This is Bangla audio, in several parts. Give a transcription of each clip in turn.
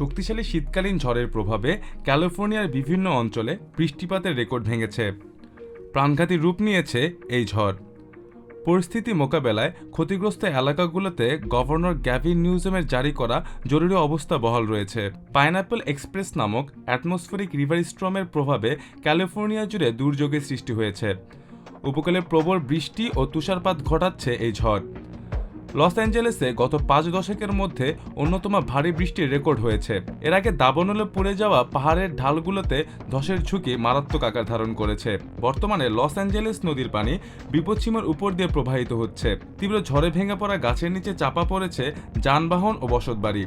শক্তিশালী শীতকালীন ঝড়ের প্রভাবে ক্যালিফোর্নিয়ার বিভিন্ন অঞ্চলে বৃষ্টিপাতের রেকর্ড ভেঙেছে। প্রাণঘাতী রূপ নিয়েছে এই ঝড়। পরিস্থিতি মোকাবেলায় ক্ষতিগ্রস্ত এলাকাগুলোতে গভর্নর গ্যাভিন নিউজমের জারি করা জরুরি অবস্থা বহাল রয়েছে। পাইনাপেল এক্সপ্রেস নামক অ্যাটমসফেরিক রিভার স্ট্রমের প্রভাবে ক্যালিফোর্নিয়া জুড়ে দুর্যোগের সৃষ্টি হয়েছে। উপকূলে প্রবল বৃষ্টি ও তুষারপাত ঘটাচ্ছে এই ঝড়। লস অ্যাঞ্জেলেসে গত পাঁচ দশকের মধ্যে অন্যতম ভারী বৃষ্টির রেকর্ড হয়েছে। এর আগে দাবানলে পড়ে যাওয়া পাহাড়ের ঢালগুলোতে ধসের ঝুঁকি মারাত্মক আকার ধারণ করেছে। বর্তমানে লস অ্যাঞ্জেলেস নদীর পানি বিপদসীমার উপর দিয়ে প্রবাহিত হচ্ছে। তীব্র ঝড়ে ভেঙে পড়া গাছের নিচে চাপা পড়েছে যানবাহন ও বসতবাড়ি।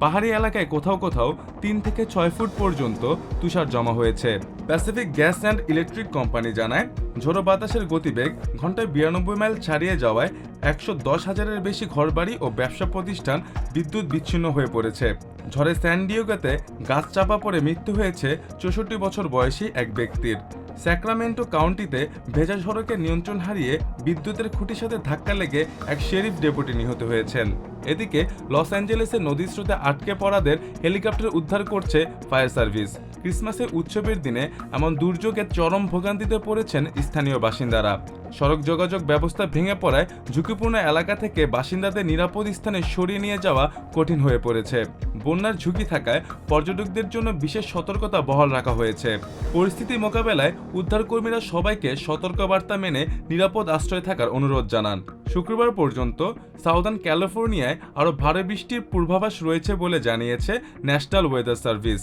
পাহাড়ি এলাকায় কোথাও কোথাও তিন থেকে ছয় ফুট পর্যন্ত তুষার জমা হয়েছে। Pacific gas and electric company জানায়, ঝোড়ো বাতাসের গতিবেগ ঘন্টায় বিরানব্বই মাইল ছাড়িয়ে যাওয়ায় একশো দশ হাজারের বেশি ঘরবাড়ি ও ব্যবসা প্রতিষ্ঠান বিদ্যুৎ বিচ্ছিন্ন হয়ে পড়েছে। ঝড়ে স্যান্ডিওগাতে গাছ চাপা পড়ে মৃত্যু হয়েছে চৌষট্টি বছর বয়সী এক ব্যক্তির। স্যাক্রামেন্টো কাউন্টিতে ভেজা সড়কে নিয়ন্ত্রণ হারিয়ে বিদ্যুতের খুঁটির সাথে ধাক্কা লেগে এক শেরিফ ডেপুটি নিহত হয়েছেন। এদিকে লস অ্যাঞ্জেলেসের নদীর স্রোতে আটকে পড়াদের হেলিকপ্টার উদ্ধার করছে ফায়ার সার্ভিস। ক্রিসমাসের উৎসবের দিনে এমন দুর্যোগে চরম ভোগান্তিতে পড়েছেন স্থানীয় বাসিন্দারা। সড়ক যোগাযোগ ব্যবস্থা ভেঙে পড়ায় ঝুঁকিপূর্ণ এলাকা থেকে বাসিন্দাদের নিরাপদ স্থানে সরিয়ে নিয়ে যাওয়া কঠিন হয়ে পড়েছে। বন্যার ঝুঁকি থাকায় পর্যটকদের জন্য বিশেষ সতর্কতা বহাল রাখা হয়েছে। পরিস্থিতি মোকাবেলায় উদ্ধারকর্মীরা সবাইকে সতর্কবার্তা মেনে নিরাপদ আশ্রয় থাকার অনুরোধ জানান। শুক্রবার পর্যন্ত সাউদার্ন ক্যালিফোর্নিয়ায় আরও ভারী বৃষ্টির পূর্বাভাস রয়েছে বলে জানিয়েছে national weather service.